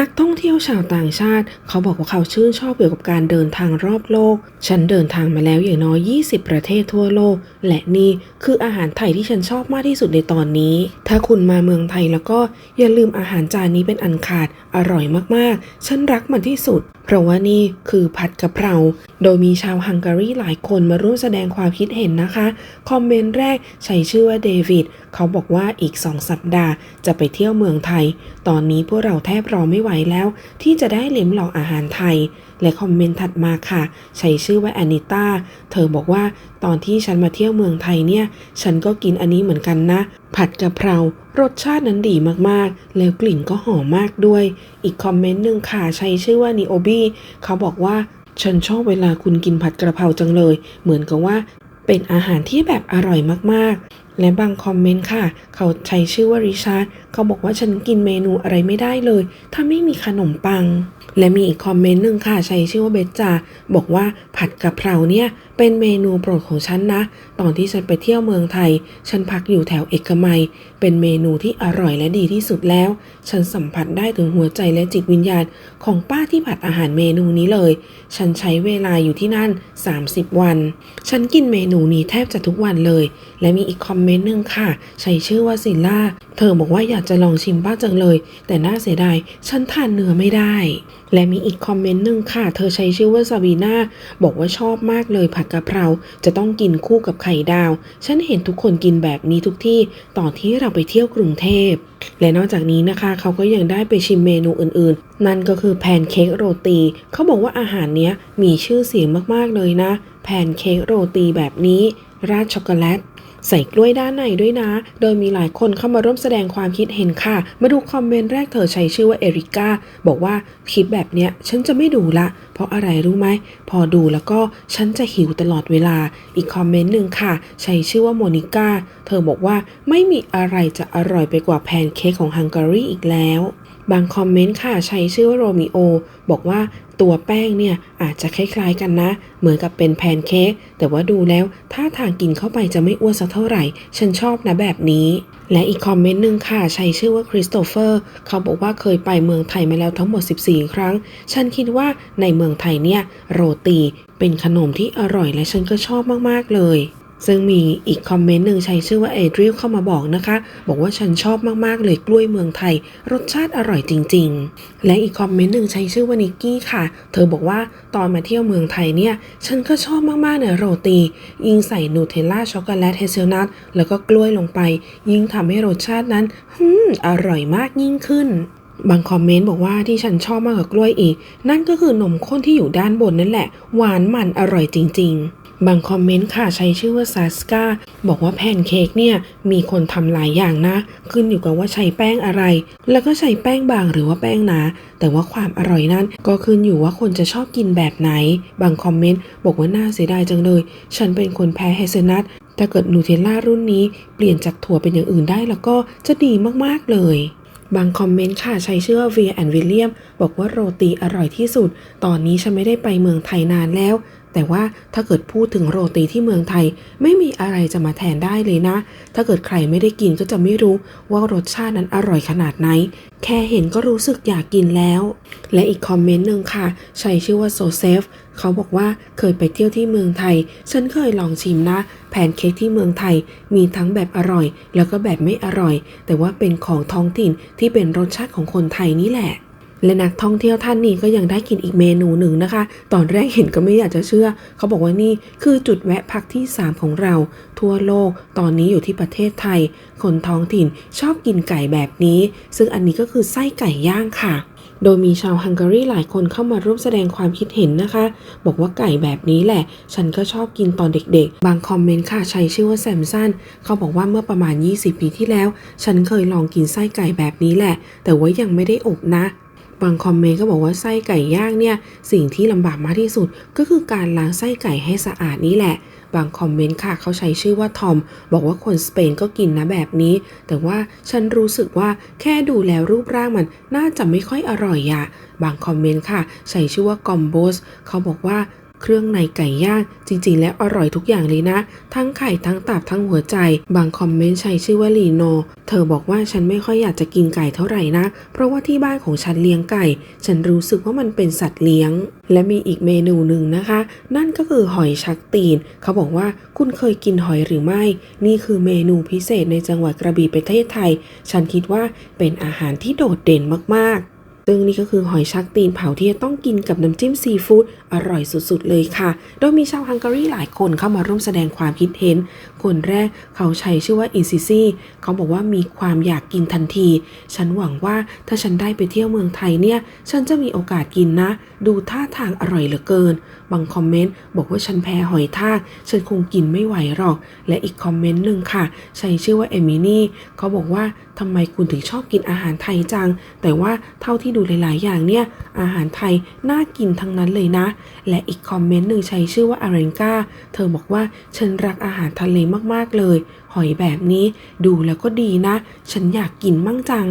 นักท่องเที่ยวชาวต่างชาติ เขาบอกว่าเขาชื่นชอบเกี่ยวกับการเดินทางรอบโลก ฉันเดินทางมาแล้วอย่างน้อย 20 ประเทศทั่วโลก และนี่คืออาหารไทยที่ฉันชอบมากที่สุดในตอนนี้ ถ้าคุณมาเมืองไทยแล้วก็อย่าลืมอาหารจานนี้เป็นอันขาด อร่อยมากๆ ฉันรักมันที่สุด เพราะว่านี่คือผัดกะเพรา โดยมีชาวฮังการีหลายคนมาร่วมแสดงความคิดเห็นนะคะ คอมเมนต์แรกใช้ชื่อว่าเดวิด เขาบอกว่าอีก 2 สัปดาห์จะไปเที่ยวเมืองไทย ตอนนี้พวกเราแทบรอไม่ไม่ไหวแล้วที่จะได้ลิ้มลองอาหารไทย และคอมเมนต์ถัดมาค่ะ ใช้ชื่อว่าแอนิต้า เธอบอกว่าตอนที่ฉันมาเที่ยวเมืองไทยเนี่ย ฉันก็กินอันนี้เหมือนกันนะ ผัดกะเพรารสชาตินั้นดีมากๆ แล้วกลิ่นก็หอมมากด้วย อีกคอมเมนต์หนึ่งค่ะ ใช้ชื่อว่านิโอบีเขาบอกว่าฉันชอบเวลาคุณกินผัดกระเพราจังเลย เหมือนกับว่าเป็นอาหารที่แบบอร่อยมากๆ และบางคอมเมนต์ค่ะ เขาใช้ชื่อว่าริชาร์ดเขาบอกว่าฉันกินเมนูอะไรไม่ได้เลย ถ้าไม่มีขนมปัง และมีอีกคอมเมนต์หนึ่งค่ะใช้ชื่อว่าเบจจาบอกว่าผัดกะเพราเนี่ยเป็นเมนูโปรดของฉันนะ ตอนที่ฉันไปเที่ยวเมืองไทย ฉันพักอยู่แถวเอกมัย เป็นเมนูที่อร่อยและดีที่สุดแล้ว ฉันสัมผัสได้ถึงหัวใจและจิตวิญญาณ ของป้าที่ผัดอาหารเมนูนี้เลย ฉันใช้เวลาอยู่ที่นั่น 30 วัน ฉันกินเมนูนี้แทบจะทุกวันเลย และมีอีกคอมเมนต์หนึ่งค่ะ ใช้ชื่อว่าซิลล่า เธอบอกว่าอยากจะลองชิมบ้างจังเลย แต่น่าเสียดาย ฉันทานเนื้อไม่ได้และมีอีกคอมเมนต์หนึ่งค่ะ เธอใช้ชื่อว่าซาบีนาบอกว่าชอบมากเลยผัดกะเพรา จะต้องกินคู่กับไข่ดาว ฉันเห็นทุกคนกินแบบนี้ทุกที่ตอนที่เราไปเที่ยวกรุงเทพ และนอกจากนี้นะคะ เขาก็ยังได้ไปชิมเมนูอื่นๆ นั่นก็คือแพนเค้กโรตี เขาบอกว่าอาหารเนี้ยมีชื่อเสียงมากๆเลยนะ แพนเค้กโรตีแบบนี้ ราดช็อกโกแลต ใส่กล้วยด้านในด้วยนะ โดยมีหลายคนเข้ามาร่วมแสดงความคิดเห็นค่ะ มาดูคอมเมนต์แรกเธอใช้ชื่อว่าเอริก้าบอกว่าคลิปแบบเนี้ยฉันจะไม่ดูละ เพราะอะไรรู้ไหม พอดูแล้วก็ฉันจะหิวตลอดเวลา อีกคอมเมนต์หนึ่งค่ะ ใช้ชื่อว่าโมนิก้าเธอบอกว่าไม่มีอะไรจะอร่อยไปกว่าแพนเค้กของฮังการีอีกแล้วบางคอมเมนต์ค่ะใช้ชื่อว่าโรมิโอ บอกว่า ตัวแป้งเนี่ยอาจจะคล้ายๆกันนะ เหมือนกับเป็นแพนเค้กแต่ว่าดูแล้วถ้าทางกินเข้าไปจะไม่อ้วนสักเท่าไหร่ ฉันชอบนะแบบนี้และอีกคอมเมนต์หนึ่งค่ะ ใช้ชื่อว่าคริสโตเฟอร์ เขาบอกว่าเคยไปเมืองไทยมาแล้วทั้งหมด 14 ครั้ง ฉันคิดว่าในเมืองไทยเนี่ย โรตีเป็นขนมที่อร่อยและฉันก็ชอบมาก ๆ เลย ซึ่งมีอีกคอมเมนต์หนึ่งใช้ชื่อว่าเอดริลเข้ามาบอกนะคะ บอกว่าฉันชอบมากๆเลยกล้วยเมืองไทย รสชาติอร่อยจริง ๆ และอีกคอมเมนต์หนึ่งใช้ชื่อว่านิกกี้ค่ะ เธอบอกว่าตอนมาเที่ยวเมืองไทยเนี่ย ฉันก็ชอบมากๆเนี่ยโรตี ยิ่งใส่นูเทลล่าช็อกโกแลตเฮเซลนัทแล้วก็กล้วยลงไป ยิ่งทำให้รสชาตินั้นหืมอร่อยมากยิ่งขึ้นบางคอมเมนต์บอกว่าที่ฉันชอบมากกว่ากล้วยอีก นั่นก็คือนมข้นที่อยู่ด้านบนนั่นแหละ หวานมันอร่อยจริงๆ บางคอมเมนต์ค่ะใช้ชื่อว่าซาสกาบอกว่าแพนเค้กเนี่ยมีคนทำหลายอย่างนะ ขึ้นอยู่กับว่าใช้แป้งอะไร แล้วก็ใช้แป้งบางหรือว่าแป้งหนา แต่ว่าความอร่อยนั้นก็ขึ้นอยู่ว่าคนจะชอบกินแบบไหน บางคอมเมนต์บอกว่าน่าเสียดายจังเลย ฉันเป็นคนแพ้เฮเซนัทถ้าเกิดนูเทลล่ารุ่นนี้เปลี่ยนจากถั่วเป็นอย่างอื่นได้แล้วก็จะดีมากๆเลยบางคอมเมนต์ค่ะใช้ชื่อว่า v ีแอนวิลเลียมบอกว่าโรตีอร่อยที่สุด ตอนนี้ฉันไม่ได้ไปเมืองไทยนานแล้ว แต่ว่าถ้าเกิดพูดถึงโรตีที่เมืองไทย ไม่มีอะไรจะมาแทนได้เลยนะ ถ้าเกิดใครไม่ได้กินก็จะไม่รู้ว่ารสชาตินั้นอร่อยขนาดไหน แค่เห็นก็รู้สึกอยากกินแล้ว และอีกคอมเมนต์หนึ่งค่ะใช้ชื่อว่าโซเซฟเขาบอกว่าเคยไปเที่ยวที่เมืองไทย ฉันเคยลองชิมนะแพนเค้กที่เมืองไทย มีทั้งแบบอร่อย แล้วก็แบบไม่อร่อย แต่ว่าเป็นของท้องถิ่นที่เป็นรสชาติของคนไทยนี่แหละ และนักท่องเที่ยวท่านนี้ก็ยังได้กินอีกเมนูหนึ่งนะคะ ตอนแรกเห็นก็ไม่อยากจะเชื่อ เขาบอกว่านี่คือจุดแวะพักที่ 3 ของเรา ทั่วโลกตอนนี้อยู่ที่ประเทศไทย คนท้องถิ่นชอบกินไก่แบบนี้ ซึ่งอันนี้ก็คือไส้ไก่ย่างค่ะโดยมีชาวฮังการีหลายคนเข้ามาร่วมแสดงความคิดเห็นนะคะ บอกว่าไก่แบบนี้แหละ ฉันก็ชอบกินตอนเด็กๆ บางคอมเมนต์ค่ะใช้ชื่อว่าแซมสันเขาบอกว่าเมื่อประมาณ 20 ปีที่แล้ว ฉันเคยลองกินไส้ไก่แบบนี้แหละ แต่ว่ายังไม่ได้อบนะ บางคอมเมนต์ก็บอกว่าไส้ไก่ย่างเนี่ยสิ่งที่ลำบากมากที่สุด ก็คือการล้างไส้ไก่ให้สะอาดนี่แหละ บางคอมเมนต์ค่ะเขาใช้ชื่อว่าทอม บอกว่าคนสเปนก็กินนะแบบนี้ แต่ว่าฉันรู้สึกว่าแค่ดูแล้วรูปร่างมันน่าจะไม่ค่อยอร่อยอะบางคอมเมนต์ค่ะ ใช้ชื่อว่ากอมโบสเขาบอกว่า เครื่องในไก่ย่างจริงๆ แล้วอร่อยทุกอย่างเลยนะ ทั้งไข่ทั้งตับทั้งหัวใจ บางคอมเมนต์ใช้ชื่อว่าลีโน เธอบอกว่าฉันไม่ค่อยอยากจะกินไก่เท่าไหร่นะ เพราะว่าที่บ้านของฉันเลี้ยงไก่ ฉันรู้สึกว่ามันเป็นสัตว์เลี้ยง และมีอีกเมนูหนึ่งนะคะ นั่นก็คือหอยชักตีน เขาบอกว่าคุณเคยกินหอยหรือไม่ นี่คือเมนูพิเศษในจังหวัดกระบี่ประเทศไทย ฉันคิดว่าเป็นอาหารที่โดดเด่นมากๆ ซึ่งนี่ก็คือหอยชักตีนเผาที่จะต้องกินกับน้ำจิ้มซีฟู้ดอร่อยสุดๆเลยค่ะ โดยมีชาวฮังการีหลายคนเข้ามาร่วมแสดงความคิดเห็น คนแรกเขาใช้ชื่อว่าอินซิซี่เขาบอกว่ามีความอยากกินทันที ฉันหวังว่าถ้าฉันได้ไปเที่ยวเมืองไทยเนี่ย ฉันจะมีโอกาสกินนะ ดูท่าทางอร่อยเหลือเกิน บางคอมเมนต์บอกว่าฉันแพ้หอยทากฉันคงกินไม่ไหวหรอก และอีกคอมเมนต์หนึ่งค่ะ ใช้ชื่อว่าเอมินี่เขาบอกว่า ทำไมคุณถึงชอบกินอาหารไทยจัง แต่ว่าเท่าที่ดูหลาย ๆ อย่างเนี่ย อาหารไทยน่ากินทั้งนั้นเลยนะ และอีกคอมเมนต์หนึ่งใช้ชื่อว่าอาเรนกาเธอบอกว่าฉันรักอาหารทะเลมาก ๆ เลย หอยแบบนี้ดูแล้วก็ดีนะ ฉันอยากกินมั่งจัง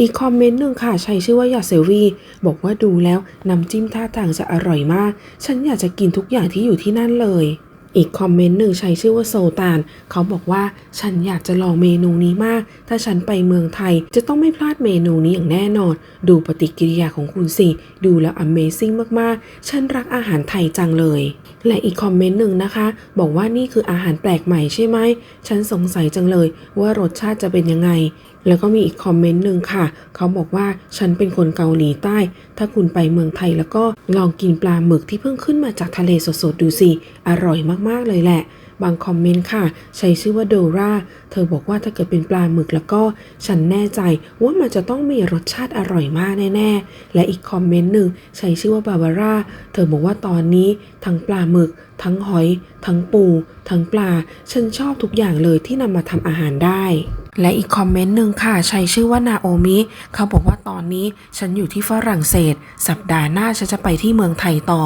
อีกคอมเมนต์หนึ่งค่ะ ใช้ชื่อว่ายาเซวีบอกว่าดูแล้วน้ำจิ้มท่าทางจะอร่อยมาก ฉันอยากจะกินทุกอย่างที่อยู่ที่นั่นเลย อีกคอมเมนต์หนึ่งใช้ชื่อว่าโซตาน เขาบอกว่าฉันอยากจะลองเมนูนี้มาก ถ้าฉันไปเมืองไทยจะต้องไม่พลาดเมนูนี้อย่างแน่นอน ดูปฏิกิริยาของคุณสิ ดูแล้ว Amazing มากๆ ฉันรักอาหารไทยจังเลย และอีกคอมเมนต์หนึ่งนะคะ บอกว่านี่คืออาหารแปลกใหม่ใช่ไหม ฉันสงสัยจังเลยว่ารสชาติจะเป็นยังไง แล้วก็มีอีกคอมเมนต์หนึ่งค่ะ เขาบอกว่าฉันเป็นคนเกาหลีใต้ ถ้าคุณไปเมืองไทยแล้วก็ลองกินปลาหมึกที่เพิ่งขึ้นมาจากทะเลสดๆดูสิ อร่อยมากๆเลยแหละ บางคอมเมนต์ค่ะ ใช้ชื่อว่าโดราเธอบอกว่าถ้าเกิดเป็นปลาหมึกแล้วก็ฉันแน่ใจว่ามันจะต้องมีรสชาติอร่อยมากแน่ๆ และอีกคอมเมนต์หนึ่งใช้ชื่อว่าบาบาร่าเธอบอกว่าตอนนี้ทั้งปลาหมึก ทั้งหอย ทั้งปู ทั้งปลา ฉันชอบทุกอย่างเลยที่นำมาทำอาหารได้และอีกคอมเมนต์หนึ่งค่ะ ใช้ชื่อว่านาโอมิ เขาบอกว่าตอนนี้ฉันอยู่ที่ฝรั่งเศส สัปดาห์หน้าฉันจะไปที่เมืองไทยต่อ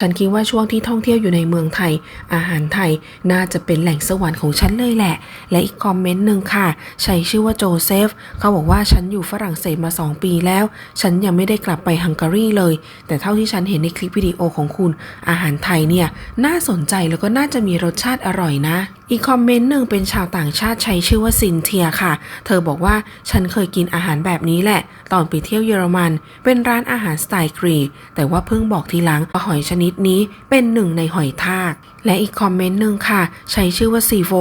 ฉันคิดว่าช่วงที่ท่องเที่ยวอยู่ในเมืองไทย อาหารไทยน่าจะเป็นแหล่งสวรรค์ของฉันเลยแหละ และอีกคอมเมนต์หนึ่งค่ะ ใช้ชื่อว่าโจเซฟ เขาบอกว่าฉันอยู่ฝรั่งเศสมา 2 ปีแล้ว ฉันยังไม่ได้กลับไปฮังการีเลย แต่เท่าที่ฉันเห็นในคลิปวิดีโอของคุณ อาหารไทยเนี่ยน่าสนใจแล้วก็น่าจะมีรสชาติอร่อยนะ อีกคอมเมนต์หนึ่งเป็นชาวต่างชาติใช้ชื่อว่าซินเทียค่ะ เธอบอกว่าฉันเคยกินอาหารแบบนี้แหละ ตอนไปเที่ยวเยอรมัน เป็นร้านอาหารสไตล์กรีก แต่ว่าเพิ่งบอกทีหลังว่าหอยชนิดนี้เป็นหนึ่งในหอยทาก และอีกคอมเมนต์หนึ่งค่ะ ใช้ชื่อว่าซีโฟ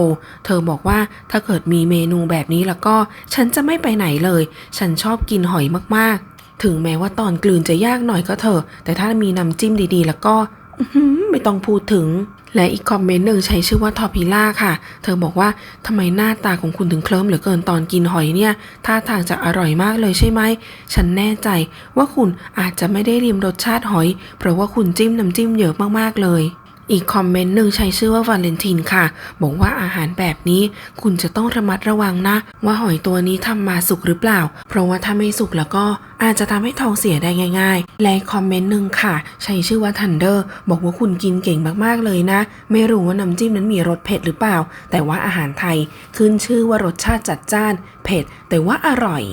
เธอบอกว่าถ้าเกิดมีเมนูแบบนี้แล้วก็ ฉันจะไม่ไปไหนเลย ฉันชอบกินหอยมากๆ ถึงแม้ว่าตอนกลืนจะยากหน่อยก็เถอะแต่ถ้ามีน้ำจิ้มดีๆ แล้วก็อื้อหือไม่ต้องพูดถึง และอีกคอมเมนต์หนึ่งใช้ชื่อว่าทอพิล่าค่ะ เธอบอกว่าทำไมหน้าตาของคุณถึงเคลิ้มเหลือเกินตอนกินหอยเนี่ย ท่าทางจะอร่อยมากเลยใช่ไหม ฉันแน่ใจว่าคุณอาจจะไม่ได้ริมรสชาติหอย เพราะว่าคุณจิ้มน้ำจิ้มเยอะมากๆเลย อีกคอมเมนต์หนึ่งใช้ชื่อว่าวาเลนตินค่ะ บอกว่าอาหารแบบนี้คุณจะต้องระมัดระวังนะ ว่าหอยตัวนี้ทำมาสุกหรือเปล่า เพราะว่าถ้าไม่สุกแล้วก็อาจจะทำให้ท้องเสียได้ง่าย ๆ และคอมเมนต์หนึ่งค่ะ ใช้ชื่อว่าทันเดอร์บอกว่าคุณกินเก่งมากๆเลยนะ ไม่รู้ว่าน้ำจิ้มนั้นมีรสเผ็ดหรือเปล่า แต่ว่าอาหารไทยขึ้นชื่อว่ารสชาติจัดจ้าน เผ็ด แต่ว่าอร่อย